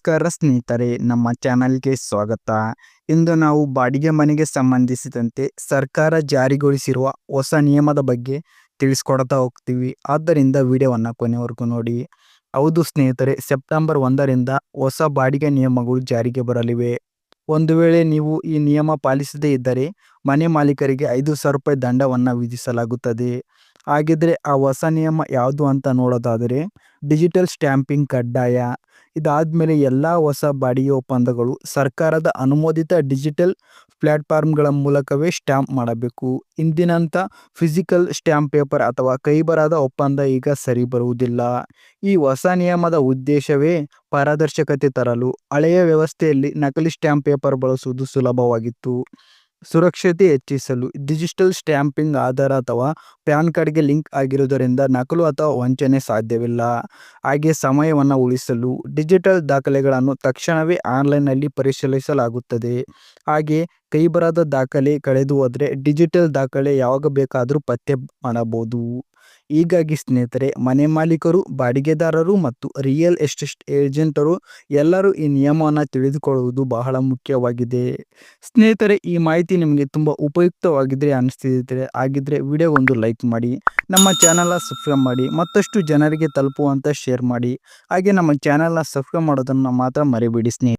ನಮಸ್ಕಾರ ಸ್ನೇಹಿತರೆ, ನಮ್ಮ ಚಾನಲ್ಗೆ ಸ್ವಾಗತ. ಇಂದು ನಾವು ಬಾಡಿಗೆ ಮನೆಗೆ ಸಂಬಂಧಿಸಿದಂತೆ ಸರ್ಕಾರ ಜಾರಿಗೊಳಿಸಿರುವ ಹೊಸ ನಿಯಮದ ಬಗ್ಗೆ ತಿಳಿಸ್ಕೊಡ್ತಾ ಹೋಗ್ತೀವಿ. ಆದ್ದರಿಂದ ವಿಡಿಯೋವನ್ನು ಕೊನೆವರೆಗೂ ನೋಡಿ. ಹೌದು ಸ್ನೇಹಿತರೆ, ಸೆಪ್ಟೆಂಬರ್ ಒಂದರಿಂದ ಹೊಸ ಬಾಡಿಗೆ ನಿಯಮಗಳು ಜಾರಿಗೆ ಬರಲಿವೆ. ಒಂದು ವೇಳೆ ನೀವು ಈ ನಿಯಮ ಪಾಲಿಸದೇ ಇದ್ದರೆ ಮನೆ ಮಾಲೀಕರಿಗೆ ಐದು ಸಾವಿರ ರೂಪಾಯಿ ದಂಡವನ್ನು ವಿಧಿಸಲಾಗುತ್ತದೆ. ಹಾಗಿದ್ರೆ ಆ ಹೊಸ ನಿಯಮ ಯಾವುದು ಅಂತ ನೋಡೋದಾದರೆ, ಡಿಜಿಟಲ್ ಸ್ಟ್ಯಾಂಪಿಂಗ್ ಕಡ್ಡಾಯ. ಇದಾದಮೇಲೆ ಎಲ್ಲ ಹೊಸ ಬಾಡಿಗೆ ಒಪ್ಪಂದಗಳು ಸರ್ಕಾರದ ಅನುಮೋದಿತ ಡಿಜಿಟಲ್ ಪ್ಲ್ಯಾಟ್ಫಾರ್ಮ್ಗಳ ಮೂಲಕವೇ ಸ್ಟ್ಯಾಂಪ್ ಮಾಡಬೇಕು. ಇಂದಿನಂಥ ಫಿಸಿಕಲ್ ಸ್ಟ್ಯಾಂಪ್ ಪೇಪರ್ ಅಥವಾ ಕೈಬರದ ಒಪ್ಪಂದ ಈಗ ಸರಿ ಬರುವುದಿಲ್ಲ. ಈ ಹೊಸ ನಿಯಮದ ಉದ್ದೇಶವೇ ಪಾರದರ್ಶಕತೆ ತರಲು ಹಳೆಯ ವ್ಯವಸ್ಥೆಯಲ್ಲಿ ನಕಲಿ ಸ್ಟ್ಯಾಂಪ್ ಪೇಪರ್ ಬಳಸುವುದು ಸುಲಭವಾಗಿತ್ತು. ಸುರಕ್ಷತೆ ಹೆಚ್ಚಿಸಲು ಡಿಜಿಟಲ್ ಸ್ಟ್ಯಾಂಪಿಂಗ್ ಆಧಾರ ಅಥವಾ ಪ್ಯಾನ್ ಕಾರ್ಡ್ಗೆ ಲಿಂಕ್ ಆಗಿರುವುದರಿಂದ ನಕಲು ಅಥವಾ ವಂಚನೆ ಸಾಧ್ಯವಿಲ್ಲ. ಹಾಗೆ ಸಮಯವನ್ನು ಉಳಿಸಲು ಡಿಜಿಟಲ್ ದಾಖಲೆಗಳನ್ನು ತಕ್ಷಣವೇ ಆನ್ಲೈನ್ನಲ್ಲಿ ಪರಿಶೀಲಿಸಲಾಗುತ್ತದೆ. ಹಾಗೆ ಕೈಬರದ ದಾಖಲೆ ಕಳೆದು ಹೋದರೆ ಡಿಜಿಟಲ್ ದಾಖಲೆ ಯಾವಾಗ ಬೇಕಾದರೂ ಪತ್ತೆ ಮಾಡಬಹುದು. ಹೀಗಾಗಿ ಸ್ನೇಹಿತರೆ, ಮನೆ ಮಾಲೀಕರು, ಬಾಡಿಗೆದಾರರು ಮತ್ತು ರಿಯಲ್ ಎಸ್ಟೇಟ್ ಏಜೆಂಟರು ಎಲ್ಲರೂ ಈ ನಿಯಮವನ್ನು ತಿಳಿದುಕೊಳ್ಳುವುದು ಬಹಳ ಮುಖ್ಯವಾಗಿದೆ. ಸ್ನೇಹಿತರೆ, ಈ ಮಾಹಿತಿ ನಿಮಗೆ ತುಂಬ ಉಪಯುಕ್ತವಾಗಿದ್ದರೆ ಅನಿಸ್ತಿದ್ರೆ ಆಗಿದ್ದರೆ ವಿಡಿಯೋ ಒಂದು ಲೈಕ್ ಮಾಡಿ, ನಮ್ಮ ಚಾನಲ್ನ ಸಬ್ಸ್ಕ್ರೈಬ್ ಮಾಡಿ, ಮತ್ತಷ್ಟು ಜನರಿಗೆ ತಲುಪುವಂತ ಶೇರ್ ಮಾಡಿ. ಹಾಗೆ ನಮ್ಮ ಚಾನಲ್ನ ಸಬ್ಸ್ಕ್ರೈಬ್ ಮಾಡೋದನ್ನು ಮಾತ್ರ ಮರಿಬೇಡಿ ಸ್ನೇಹಿತರೆ